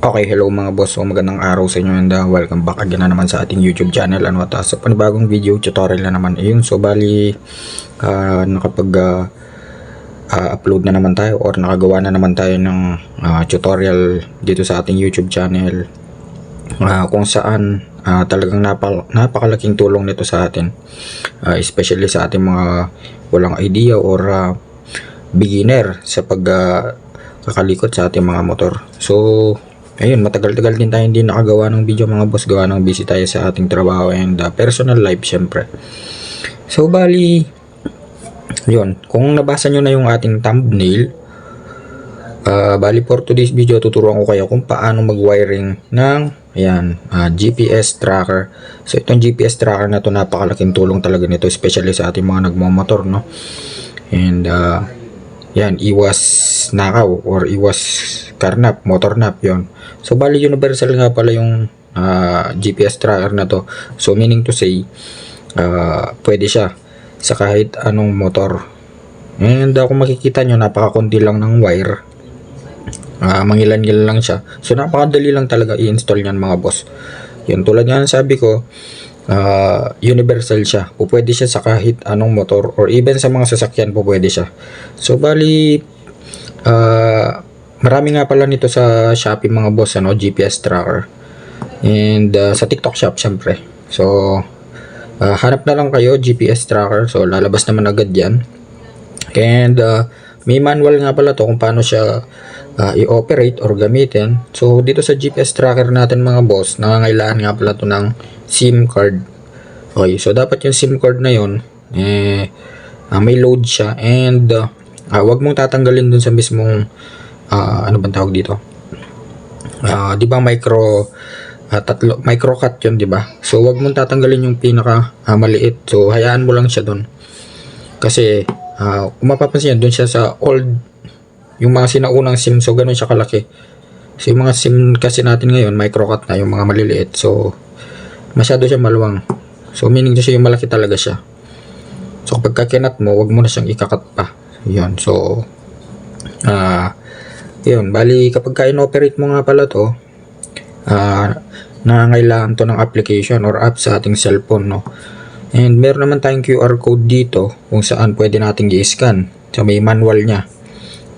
Okay, hello mga boss. So magandang araw sa inyo and uh, welcome back again na naman sa ating YouTube channel. Ano at uh, sa panibagong video tutorial na naman. Ayun, so bali uh, nakapag uh, uh, upload na naman tayo or nakagawa na naman tayo ng uh, tutorial dito sa ating YouTube channel uh, kung saan uh, talagang napal- napakalaking tulong nito sa atin. Uh, especially sa ating mga walang idea or uh, beginner sa pag uh, kakalikot sa ating mga motor. So, ayun, matagal-tagal din tayo hindi nakagawa ng video mga boss. Gawa ng busy tayo sa ating trabaho and uh, personal life syempre. So, bali, yun. Kung nabasa nyo na yung ating thumbnail, uh, bali for today's video, tuturuan ko kayo kung paano mag-wiring ng Ayan, ah, GPS tracker. So itong GPS tracker na to napakalaking tulong talaga nito especially sa ating mga nagmamotor, no? And uh, yan, iwas nakaw or iwas karnap, motor nap, yon. So bali universal nga pala yung ah, GPS tracker na to. So meaning to say, ah, pwede siya sa kahit anong motor. And uh, kung makikita nyo, napakakundi lang ng wire. Ah, mangilan-ngilan lang siya. So napakadali lang talaga i-install niyan mga boss. Yun tulad nga ng sabi ko, ah, universal siya. Pupwede siya sa kahit anong motor or even sa mga sasakyan po pwede siya. So bali ah, marami nga pala nito sa Shopee mga boss ano, GPS tracker. And ah, sa TikTok shop syempre. So ah, hanap na lang kayo GPS tracker. So lalabas naman agad 'yan. And uh, may manual nga pala to kung paano siya uh, i-operate or gamitin. So dito sa GPS tracker natin mga boss, nangangailangan nga pala to ng SIM card. Okay, so dapat yung SIM card na yon eh uh, may load siya and uh, uh, wag mong tatanggalin dun sa mismong uh, ano bang tawag dito? Uh, 'di ba micro uh, tatlo micro cut 'yun, 'di ba? So wag mong tatanggalin yung pinaka uh, maliit. So hayaan mo lang siya doon. Kasi uh, kung mapapansin doon siya sa old yung mga sinaunang SIM. So ganun siya kalaki. So yung mga SIM kasi natin ngayon, micro cut na yung mga maliliit. So masyado siya maluwang. So meaning siya yung malaki talaga siya. So kapag kakinat mo, wag mo na siyang ikakat pa. Yun. So ah yun, bali kapag ka-inoperate mo nga pala to, ah nangangailangan to ng application or app sa ating cellphone, no? And meron naman tayong QR code dito kung saan pwede nating i-scan. So may manual niya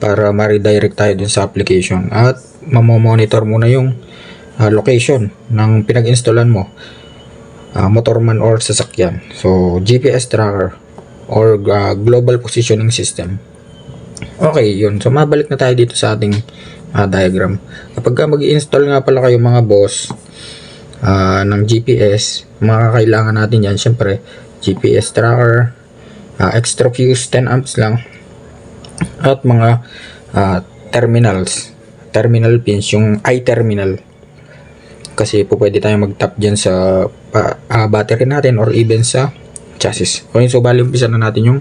para ma-redirect tayo dun sa application at mamomonitor mo na yung ah, location ng pinag-installan mo ah, motor man or sasakyan. So GPS tracker or ah, global positioning system. Okay, yun. So, mabalik na tayo dito sa ating ah, diagram. Kapag ka mag-install nga pala kayo mga boss ah, ng GPS, mga kailangan natin yan, syempre, GPS tracker, ah, extra fuse 10 amps lang, at mga ah, terminals, terminal pins, yung i-terminal. Kasi po pwede tayo mag-tap dyan sa pa- ah, battery natin or even sa chassis. Okay, so bali umpisa na natin yung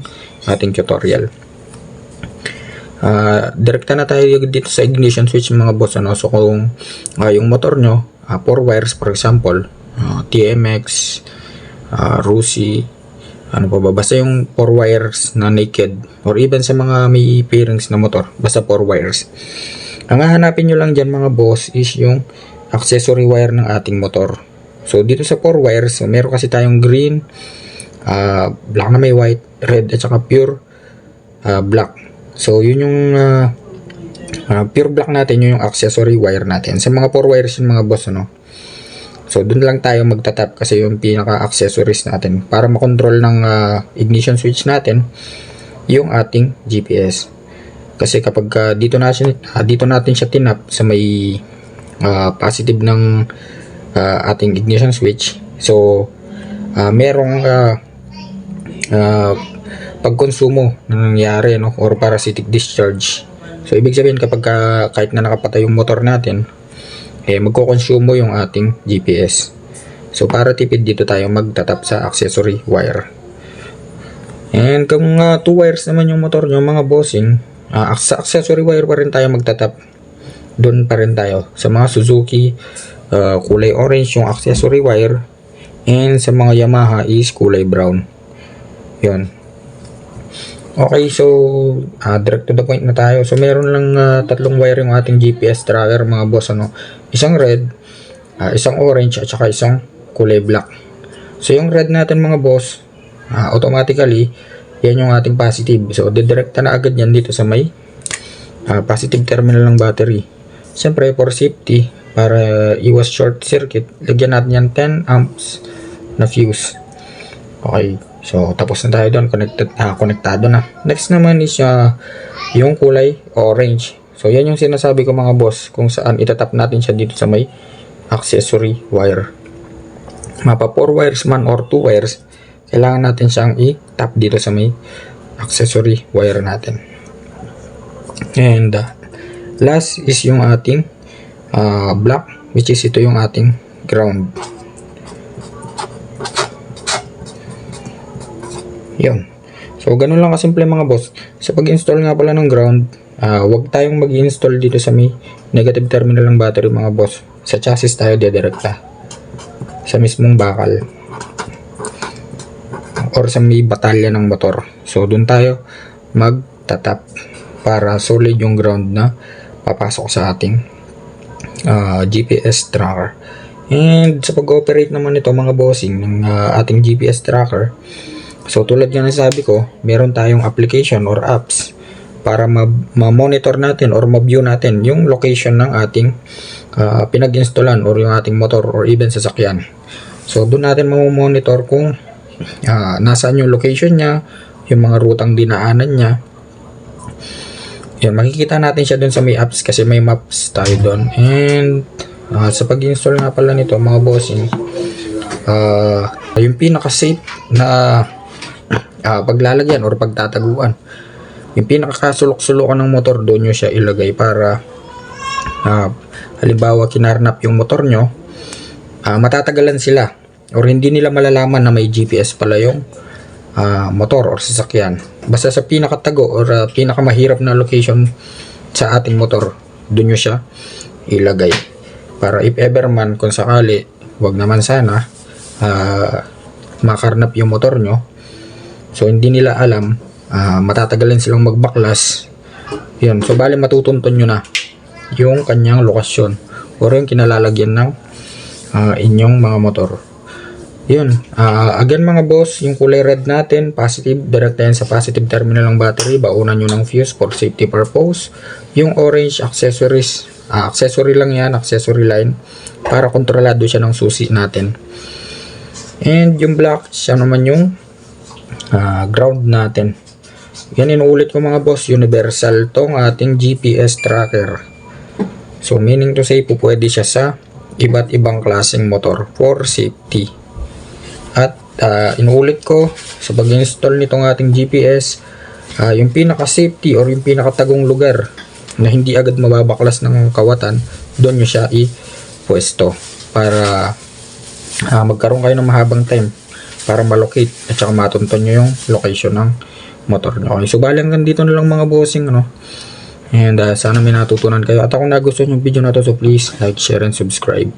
ating tutorial. Ah, direkta na tayo dito sa ignition switch mga boss ano. So kung ah, yung motor nyo, 4 wires for example, ah, TMX, ah, Rusi, ano pa ba, basta yung 4 wires na naked or even sa mga may pairings na motor, basta 4 wires. Ang hahanapin nyo lang dyan mga boss is yung accessory wire ng ating motor. So dito sa 4 wires, so, meron kasi tayong green, ah, black na may white, red at saka pure ah, black. So, yun yung ah, ah, pure black natin, yun yung accessory wire natin. Sa mga 4 wires yung mga boss, ano. So, dun lang tayo magtatap kasi yung pinaka-accessories natin para makontrol ng ah, ignition switch natin yung ating GPS. Kasi kapag ah, dito, natin, ah, dito natin siya tinap sa may ah, positive ng ah, ating ignition switch. So, ah, merong ah, ah, pagkonsumo na nangyari no or parasitic discharge. So ibig sabihin kapag ka, kahit na nakapatay yung motor natin, eh magkokonsumo yung ating GPS. So para tipid dito tayo magtatap sa accessory wire. And kung uh, two wires naman yung motor nyo mga bossing, ah, sa accessory wire pa rin tayo magtatap. Doon pa rin tayo. Sa mga Suzuki, ah, kulay orange yung accessory wire. And sa mga Yamaha is kulay brown. Yun. Okay, so ah, direct to the point na tayo. So meron lang ah, tatlong wire yung ating GPS tracker mga boss ano. Isang red, ah, isang orange at saka isang kulay black. So yung red natin mga boss, ah, automatically yan yung ating positive. So didirekta na agad yan dito sa may ah, positive terminal ng battery. Siyempre for safety para iwas short circuit, lagyan natin yan 10 amps na fuse. Okay. So, tapos na tayo doon. Connected, ah, konektado na. Next naman is ah, yung kulay orange. So, yan yung sinasabi ko mga boss kung saan itatap natin siya dito sa may accessory wire. Mapa 4 wires man or 2 wires, kailangan natin siyang i-tap dito sa may accessory wire natin. And ah, last is yung ating ah, black which is ito yung ating ground. Yun. So, ganun lang kasimple mga boss. Sa pag-install nga pala ng ground, ah wag tayong mag-install dito sa may negative terminal ng battery mga boss. Sa chassis tayo dedirekta. Sa mismong bakal. Or sa may batalya ng motor. So, dun tayo magtatap para solid yung ground na papasok sa ating ah, GPS tracker. And sa pag-operate naman ito mga bossing ng ah, ating GPS tracker, So tulad nga ng sabi ko, meron tayong application or apps para ma- ma-monitor natin or ma-view natin yung location ng ating ah, pinag-installan or yung ating motor or even sasakyan. So doon natin ma-monitor kung ah, nasaan yung location niya, yung mga rutang dinaanan niya. Yan, makikita natin siya doon sa may apps kasi may maps tayo doon. And ah, sa pag-install nga pala nito mga bossing, ah yung pinaka-safe na ah, paglalagyan or pagtataguan. Yung pinakakasulok-sulukan ng motor doon nyo siya ilagay para ah, halimbawa kinarnap yung motor nyo, ah, matatagalan sila or hindi nila malalaman na may GPS pala yung ah, motor or sasakyan. Basta sa pinakatago or ah, pinakamahirap na location sa ating motor, doon nyo siya ilagay. Para if ever man, kung sakali, wag naman sana, ah, makarnap yung motor nyo, So hindi nila alam, ah, matatagalan silang magbaklas. Yun, so bali matutuntun nyo na yung kanyang lokasyon or yung kinalalagyan ng ah, inyong mga motor. Yun, ah, again mga boss, yung kulay red natin, positive, direct yan sa positive terminal ng battery, baunan nyo ng fuse for safety purpose. Yung orange, accessories, ah, accessory lang yan, accessory line, para kontrolado siya ng susi natin. And yung black, siya naman yung ah, ground natin. Yan inuulit ko mga boss, universal tong ating GPS tracker. So meaning to say po pwede siya sa iba't ibang klaseng motor for safety. At ah, inuulit ko sa pag-install nitong ating GPS, ah, yung pinaka safety or yung pinakatagong lugar na hindi agad mababaklas ng kawatan, doon nyo siya i-pwesto para ah, magkaroon kayo ng mahabang time para malocate at saka matunton nyo yung location ng motor nyo. Okay, so bali hanggang dito na lang mga bossing ano. And ah, sana may natutunan kayo. At kung nagustuhan yung video na to, so please like, share, and subscribe.